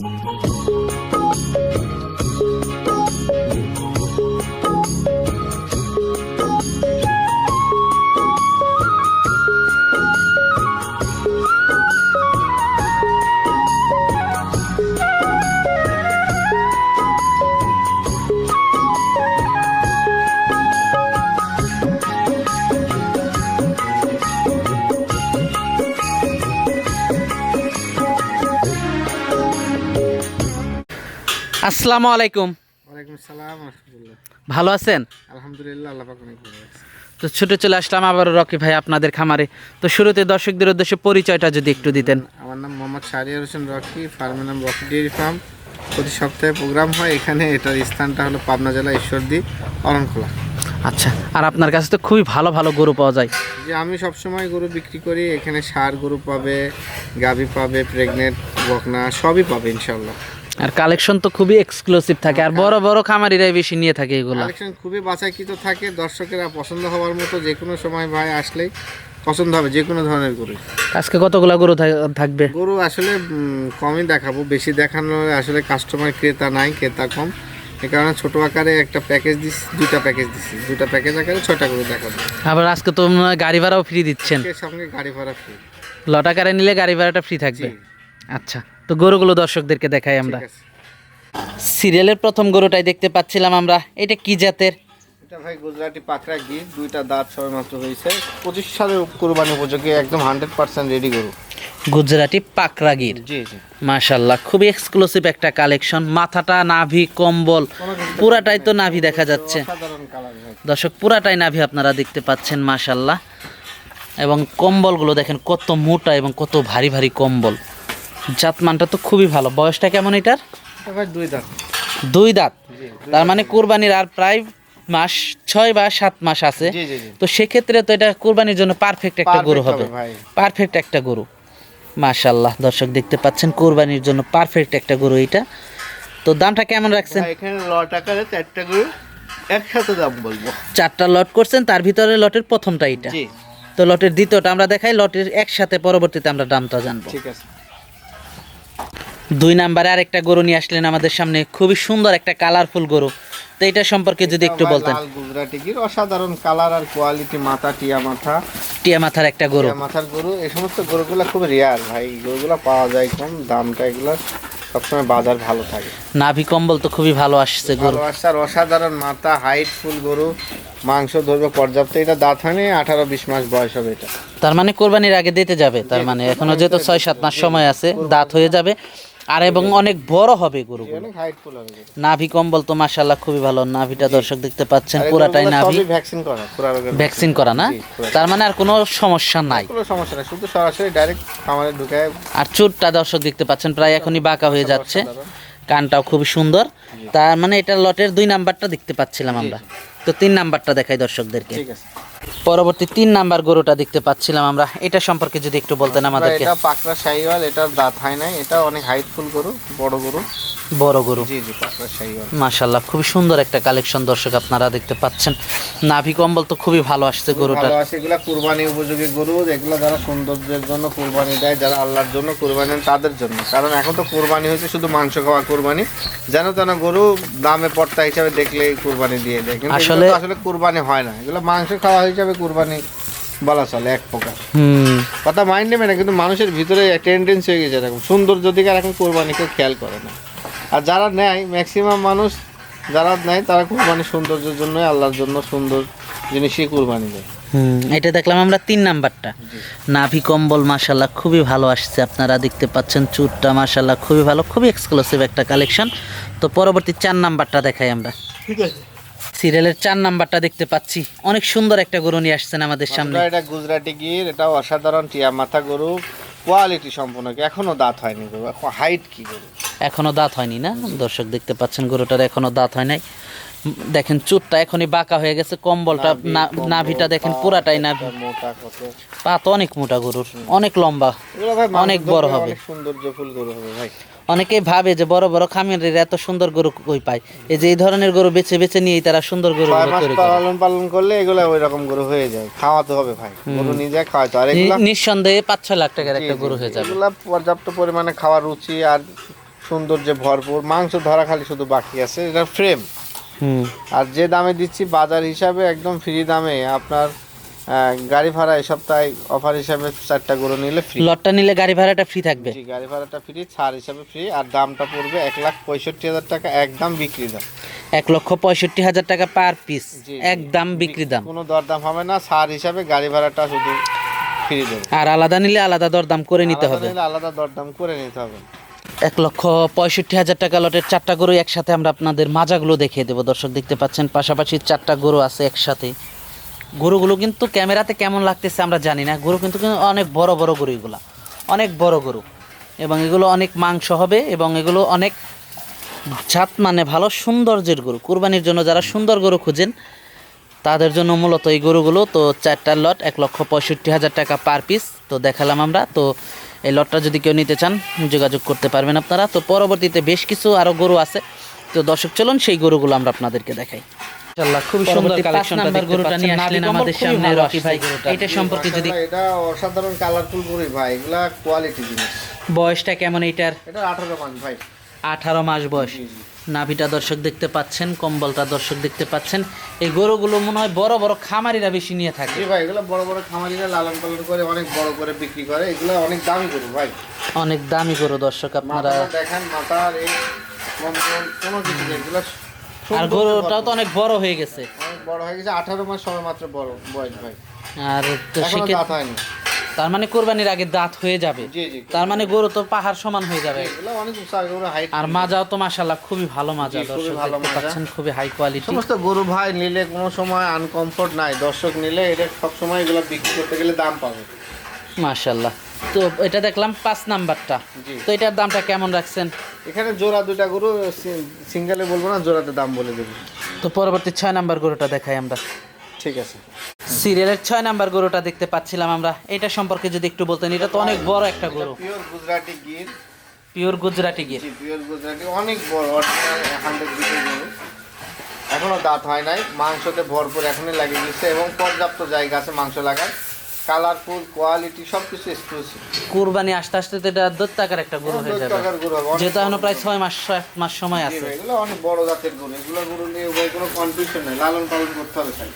Música আসসালামু আলাইকুম। ওয়ালাইকুম সালাম ভালো আছেন? আলহামদুলিল্লাহ আল্লাহ পাক অনেক ভালো আছে। তো ছুটে চলে আসলাম আবারও রকি ভাই আপনাদের খামারে। তো শুরুতে দর্শকদের উদ্দেশ্যে পরিচয়টা যদি একটু দিতেন। আমার নাম মোহাম্মদ শাহরিয়ার হোসেন রকি ফার্মের নাম রকি ডেয়ারি ফার্ম। প্রতি সপ্তাহে প্রোগ্রাম হয় এখানে এটার স্থানটা হলো পাবনা জেলা ঈশ্বরদী অরণখোলা। আচ্ছা আর আপনার কাছে তো খুবই ভালো ভালো গরু পাওয়া যায়। যে আমি সবসময় গরু বিক্রি করি এখানে সার গরু পাবে গাভি পাবে প্রেগনেন্ট বকনা সবই পাবে ইনশাল্লাহ আর কালেকশন তো খুবই এক্সক্লুসিভ থাকে। আর বড় বড় খামারিরাই বেশি নিয়ে থাকে এগুলো। কালেকশন খুবই বাছাইকৃত থাকে দর্শকেরা পছন্দ হওয়ার মতো যে কোনো সময় ভাই আসলেই পছন্দ হবে যে কোনো ধরনের গরু। আজকে কতগুলো গরু থাক- থাকবে? গরু আসলে কমই দেখাবো বেশি দেখানো আসলে কাস্টমার ক্রেতা নাই ক্রেতা কম। এই কারণে ছোট আকারে একটা প্যাকেজ দিচ্ছি দুটা প্যাকেজ দিচ্ছি দুটা প্যাকেজ আকারে ছটা গরু দেখাবো। আবার আজকে তো গাড়ি ভাড়াও ফ্রি দিচ্ছেন। সঙ্গে গাড়ি ভাড়া ফ্রি লটাকারে নিলে গাড়ি ভাড়াটা ফ্রি থাকবে। আচ্ছা। তো গরুগুলো দর্শকদেরকে দেখাই আমরা। সিরিয়ালের প্রথম গরুটাই দেখতে পাচ্ছিলাম আমরা। এটা কি জাতের? এটা ভাই গুজরাটি পাকড়া গির দুইটা দাঁত সবে মাত্র হয়েছে। পঁচিশ সালে কোরবানি উপযোগী একদম হান্ড্রেড পার্সেন্ট রেডি গরু। গুজরাটি পাকরাগির জি জি। মাশাল্লাহ খুবই এক্সক্লুসিভ একটা কালেকশন মাথাটা নাভি কম্বল পুরাটাই তো নাভি দেখা যাচ্ছে। দর্শক পুরাটাই নাভি আপনারা দেখতে পাচ্ছেন মাশাল্লাহ এবং কম্বলগুলো দেখেন কত মোটা এবং কত ভারী ভারী কম্বল। জাতমানটা তো খুবই ভালো। বয়সটা কেমন এটার? দুই দাঁত। দুই দাঁত। তার মানে কোরবানির আর প্রায় মাস ছয় বা সাত মাস আছে। তো সেক্ষেত্রে তো এটা কোরবানির জন্য পারফেক্ট একটা গরু হবে পারফেক্ট একটা গরু। মাশাল্লাহ দর্শক দেখতে পাচ্ছেন কোরবানির জন্য পারফেক্ট একটা গরু এটা তো দামটা কেমন রাখছেন? এখানে চারটা গরু একসাথে দাম বলব। চারটা লট করছেন তার ভিতরে লটের প্রথমটা এটা তো লটের দ্বিতীয়টা আমরা দেখাই লটের একসাথে পরবর্তীতে আমরা দামটা জানব। ঠিক আছে। দুই নাম্বারে আরেকটা গরু নিয়ে আসলেন আমাদের সামনে। খুবই সুন্দর একটা কালারফুল গরু। তো এটা সম্পর্কে যদি একটু বলতেন। লাল গুজরাটি গির অসাধারণ কালার আর কোয়ালিটি মাথা টিয়া মাথা। টিয়া মাথার একটা গরু। টিয়া মাথার গরু। এই সমস্ত গরুগুলো খুব রেয়ার ভাই। গরুগুলো পাওয়া যায় কম দামটা এগুলো সবসময় বাজার ভালো থাকে। নাভি কম্বল তো খুবই ভালো আসছে গরু। ভালো আসছে আর অসাধারণ মাথা হাইট ফুল গরু। মাংস ধরবে পর্যাপ্ত। এটা দাঁত হয়নি আঠারো বিশ মাস বয়স হবে এটা। তার মানে কোরবানির আগে দিতে যাবে। তার মানে এখনও যেহেতু ছয় সাত মাস সময় আছে দাঁত হয়ে যাবে। আর এবং অনেক বড় হবে গরুগুলো। নাভি কম্বল তো মাশাল্লাহ খুবই ভালো। নাভিটা দর্শক দেখতে পাচ্ছেন পুরাটাই নাভি। ভ্যাকসিন করা পুরা রোগের ভ্যাকসিন করা না? তার মানে আর কোনো সমস্যা নাই। কোনো সমস্যা নেই শুধু সরাসরি ডাইরেক্ট খামারে ঢুকায় আর চুটটা দর্শক দেখতে পাচ্ছেন প্রায় এখনই বাঁকা হয়ে যাচ্ছে। কানটাও খুবই সুন্দর। তার মানে এটা লটের দুই নাম্বারটা দেখতে পাচ্ছিলাম আমরা। তো তিন নাম্বারটা দেখাই দর্শকদেরকে। ঠিক আছে। পরবর্তী তিন নাম্বার গরুটা দেখতে পাচ্ছিলাম আমরা। এটা সম্পর্কে যদি একটু বলতেন আমাদেরকে। এটা পাকড়া শাহিওয়াল এটা দাঁত হয় নাই এটা অনেক হাইট ফুল গরু বড় গরু। বড় গরু। জি জি পাকড়া শাহিওয়াল। মাশাল্লাহ খুবই সুন্দর একটা কালেকশন দর্শক আপনারা দেখতে পাচ্ছেন। নাভি কম্বল তো খুবই ভালো আসছে গরুটা ভালো আছে এগুলা কুরবানি উপযোগী গরু এগুলো যারা সৌন্দর্যের জন্য কুরবানি দেয় যারা আল্লাহর জন্য কুরবানি দেন তাদের জন্য। কারণ এখন তো কুরবানি হয়েছে শুধু মাংস খাওয়া কুরবানি। যেন তেন গরু দামে পড়তা হিসাবে দেখলে কুরবানি দিয়ে দেয়। কিন্তু আসলে আসলে কুরবানি হয় না। এগুলো মাংস খাওয়া হিসাবে কুরবানি বলা চলে এক প্রকার। কথা মাইন্ড নেবে না কিন্তু মানুষের ভিতরে টেন্ডেন্সি হয়ে গেছে এরকম। সৌন্দর্য দিকে আর এখন কোরবানি কেউ খেয়াল করে না। আর যারা নেয় ম্যাক্সিমাম মানুষ যারা নেয় তারা কোরবানি সৌন্দর্যের জন্যই আল্লাহর জন্য সুন্দর জিনিসই কোরবানি দেয়। হুম এটা দেখলাম আমরা তিন নাম্বারটা। নাভি কম্বল মাশাল্লাহ খুবই ভালো আসছে আপনারা দেখতে পাচ্ছেন চুটটা মাশাল্লাহ খুবই ভালো খুবই এক্সক্লুসিভ একটা কালেকশন তো পরবর্তী চার নাম্বারটা দেখাই আমরা। ঠিক আছে। সিরিয়ালের চার নাম্বারটা দেখতে পাচ্ছি। অনেক সুন্দর একটা গরু নিয়ে আসছেন আমাদের সামনে। এটা গুজরাটি গির এটা অসাধারণ টিয়া মাথা গরু কোয়ালিটি সম্পূর্ণ এখনও দাঁত হয়নি গরু হাইট কি গরু? এখনও দাঁত হয়নি না? দর্শক দেখতে পাচ্ছেন গরুটার এখনও দাঁত হয় নাই। দেখেন চুটটা এখনই বাঁকা হয়ে গেছে কম্বলটা না- নাভিটা দেখেন পুরাটাই নাভি। পা তো অনেক মোটা গরুর অনেক লম্বা অনেক বড় হবে। অনেক সৌন্দর্যফুল গরু হবে ভাই। অনেকেই ভাবে যে বড় বড় খামারের এত সুন্দর গরু কই পায়? এই যে এই ধরনের গরু বেছে বেছে নিয়েই তারা সুন্দর গরু পালন পালন করলে এগুলো ওই রকম গরু হয়ে যায়। খাওয়াতে হবে ভাই। গরু নিজে খাওয়াতে আর নিঃসন্দেহে পাঁচ ছয় লাখ টাকার একটা গরু হয়ে যাবে। এগুলা পর্যাপ্ত পরিমাণে খাওয়ার রুচি আর সৌন্দর্যে ভরপুর মাংস ধরা খালি শুধু বাকি আছে। এটা ফ্রেম হুম। আর যে দামে দিচ্ছি বাজার হিসাবে একদম ফ্রি দামে আপনার গাড়ি ভাড়া এই সপ্তাহে অফার হিসাবে চারটা গরু নিলে ফ্রি লটটা নিলে গাড়ি ভাড়াটা ফ্রি থাকবে। জি গাড়ি ভাড়াটা ফ্রি ছাড় হিসাবে ফ্রি আর দামটা পড়বে এক লাখ পঁয়ষট্টি হাজার টাকা একদম বিক্রি দাম। এক লক্ষ পঁয়ষট্টি হাজার টাকা পার পিস। একদম বিক্রি দাম। কোনো দরদাম হবে না ছাড় হিসাবে গাড়ি ভাড়াটা শুধু ফ্রি দেবে। আর আলাদা নিলে আলাদা দরদাম করে নিতে হবে। আলাদা দরদাম করে নিতে হবে। এক লক্ষ পঁয়ষট্টি হাজার টাকা লটের চারটা গরু একসাথে আমরা আপনাদের মাজাগুলো দেখিয়ে দেবো। দর্শক দেখতে পাচ্ছেন পাশাপাশি চারটা গরু আছে একসাথে। গরুগুলো কিন্তু ক্যামেরাতে কেমন লাগতেছে আমরা জানি না। গরু কিন্তু অনেক বড় বড় গরু এগুলা। অনেক বড় গরু। এবং এগুলো অনেক মাংস হবে এবং এগুলো অনেক জাত মানে ভালো সৌন্দর্যের গরু। কুরবানির জন্য যারা সুন্দর গরু খুঁজেন, তাদের জন্য মূলত এই গরুগুলো তো চারটার লট, এক লক্ষ পঁয়ষট্টি হাজার টাকা পার পিস। তো দেখালাম আমরা। তো এই লটটা যদি কেউ নিতে চান, যোগাযোগ করতে পারবেন আপনারা। তো পরবর্তীতে বেশ কিছু আরও গরু আছে। তো দর্শক, চলুন সেই গরুগুলো আমরা আপনাদেরকে দেখাই। ইনশাআল্লাহ খুবই সুন্দর কালেকশনটা দেখতে আসলেন পাচ্ছেন, আমাদের সামনে রকি ভাই এটা সম্পর্কে যদি এটা অসাধারণ কালারফুল গরু ভাই এগুলা কোয়ালিটি জিনিস। বয়সটা কেমন এইটার? এটা আঠারো মাস ভাই। আঠারো মাস বয়স। নাভিটা দর্শক দেখতে পাচ্ছেন কম্বলটা দর্শক দেখতে পাচ্ছেন। এই গরুগুলো মনে হয় বড় বড় খামারিরা বেশি নিয়ে থাকে। জি ভাই এগুলো বড় বড় খামারিরা লালন পালন করে অনেক বড় করে বিক্রি করে। এগুলো অনেক দামি গরু ভাই। অনেক দামি গরু দর্শক আপনারা। দেখেন মাথার এই কম্বল কোনো কিছু নেই। এগুলো আর গরুটাও তো অনেক বড় হয়ে গেছে। অনেক বড় হয়ে গেছে আঠারো মাস সময় মাত্র বড় বয়স ভাই। আর তো সেক্ষেত্রে হয়নি। তার মানে কোরবানির আগে দাঁত হয়ে যাবে। জি জি তার মানে গরু তো পাহাড় সমান হয়ে যাবে। এগুলো অনেক উঁচা গরু হাইট আর মাজাও তো মাশাল্লাহ খুবই ভালো মাজা দর্শক দেখতে। পাচ্ছেন খুবই হাই কোয়ালিটি সমস্ত গরু ভাই নিলে কোনো সময় আনকমফোর্ট নাই। দর্শক নিলে এটা সব সময় এগুলো বিক্রি করতে গেলে দাম পাবে। মাশাল্লাহ তো এটা দেখলাম পাঁচ নাম্বারটা। তো এটার দামটা কেমন রাখছেন? এখানে জোড়া দুটা গরু সিঙ্গেলে বলব না জোড়াতে দাম বলে দেবো। তো পরবর্তী ছয় নাম্বার গরুটা দেখাই আমরা। ঠিক আছে। সিরিয়ালের ছয় নাম্বার গরুটা দেখতে পাচ্ছিলাম আমরা। এটা সম্পর্কে যদি একটু বলতেন এটা তো অনেক বড় একটা গরু। পিওর গুজরাটি গির। পিওর গুজরাটি জি পিওর গুজরাটি অনেক বড় অরিজিনাল হান্ড্রেড বিটের গরু। এখনও দাঁত হয় নাই মাংসতে ভরপুর এখনই লাগিয়ে দিচ্ছে এবং পর্যাপ্ত জায়গা আছে মাংস লাগার। কালারফুল কোয়ালিটি সব কিছু এক্সক্লুসিভ কুরবানি আস্তে আস্তে তো এটা দত্তাকার একটা গরু হয়ে যাবে। যেহেতু এখনও প্রায় ছয় মাস এক মাস সময় আছে। এগুলো অনেক বড় জাতের গরু এগুলো গরু নিয়ে কোনো কনফিউশন নেই লালন পালন করতে হবে খালি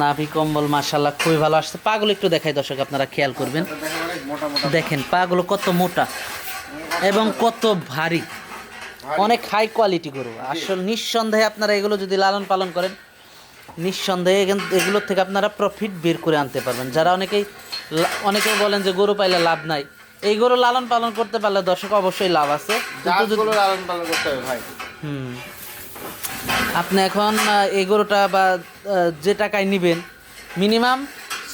নাভি কম্বল মাশাল্লাহ খুবই ভালো আসছে। পাগুলো একটু দেখাই দর্শক আপনারা খেয়াল করবেন। দেখেন মোটা দেখেন পাগুলো কত মোটা এবং কত ভারী। অনেক হাই কোয়ালিটি গরু। আসল নিঃসন্দেহে আপনারা এগুলো যদি লালন পালন করেন নিঃসন্দেহে এখান- এগুলোর থেকে আপনারা প্রফিট বের করে আনতে পারবেন। যারা অনেকেই অনেকে বলেন যে গরু পাইলে লাভ নাই। এই গরু লালন পালন করতে পারলে দর্শক অবশ্যই লাভ আছে। কিন্তু লালন পালন করতে হবে ভাই। হুম। আপনি এখন এই গরুটা বা যে টাকায় নেবেন মিনিমাম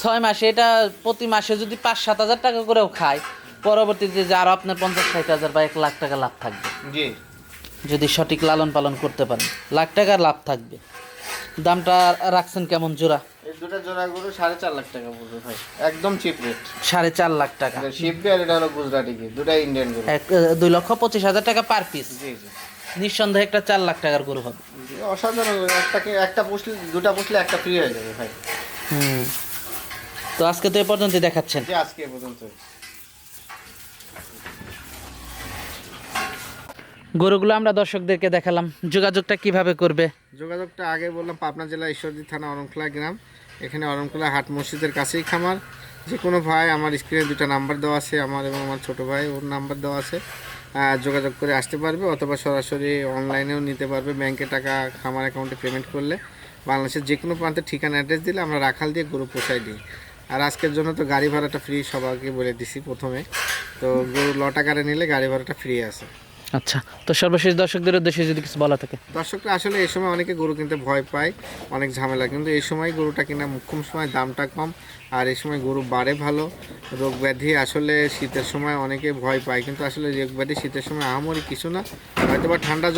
ছয় মাসে এটা প্রতি মাসে যদি পাঁচ সাত হাজার টাকা করেও খায় পরবর্তীতে যে আরও আপনার পঞ্চাশ ষাট হাজার বা এক লাখ টাকা লাভ থাকবে। জি। যদি সঠিক লালন পালন করতে পারেন লাখ টাকার লাভ থাকবে। দামটা রাখছেন কেমন জোড়া? এই দুটো জোড়া গরু সাড়ে চার লাখ টাকা পড়বে ভাই। একদম চিপ রেট সাড়ে চার লাখ টাকা। শিপবি আর এটা হলো গুজরাটি দুটা ইন্ডিয়ান গরু। দুই লক্ষ পঁচিশ হাজার টাকা পার পিস জি জি। নিঃসন্দেহে একটা চার লাখ টাকার গরু হবে। অসাধারণ। একটাকে একটা পুষলে দুটা পুষলে একটা ফ্রি হয়ে যাবে ভাই। হুম। তো আজকে তো এ পর্যন্ত দেখাচ্ছেন। আজকে এ পর্যন্ত গরুগুলো আমরা দর্শকদেরকে দেখালাম। যোগাযোগটা কীভাবে করবে? যোগাযোগটা আগে বললাম, পাবনা জেলা ঈশ্বরদী থানা অরমখোলা গ্রাম। এখানে অরমখোলা হাট মসজিদের কাছেই খামার। যে কোনো ভাই, আমার স্ক্রিনে দুটো নাম্বার দেওয়া আছে, আমার এবং আমার ছোট ভাই, ওর নাম্বার দেওয়া আছে। যোগাযোগ করে আসতে পারবে অথবা সরাসরি অনলাইনেও নিতে পারবে ব্যাংকে টাকা খামার অ্যাকাউন্টে পেমেন্ট করলে। বাংলাদেশের যে কোনো প্রান্তে ঠিকানা অ্যাড্রেস দিলে আমরা রাখাল দিয়ে গরু পোষাই দিই। আর আজকের জন্য তো গাড়ি ভাড়াটা ফ্রি সবাইকে বলে দিছি প্রথমে। তো গরু ল টাকারে নিলে গাড়ি ভাড়াটা ফ্রি আছে। আচ্ছা তো সর্বশেষ দর্শকদের উদ্দেশ্যে যদি কিছু বলা থাকে। দর্শকরা আসলে এই সময় অনেকে গরু কিনতে ভয় পায়, অনেক ঝামেলা। কিন্তু এই সময় গরুটা কিনা মুখ্যম সময়, দামটা কম, আর এই সময় গরু বাড়ে ভালো। রোগ ব্যাধি আসলে শীতের সময় অনেকে ভয় পায়, কিন্তু আসলে রোগ ব্যাধি শীতের সময় আহামরি কিছু না। হয়তো বা ঠান্ডা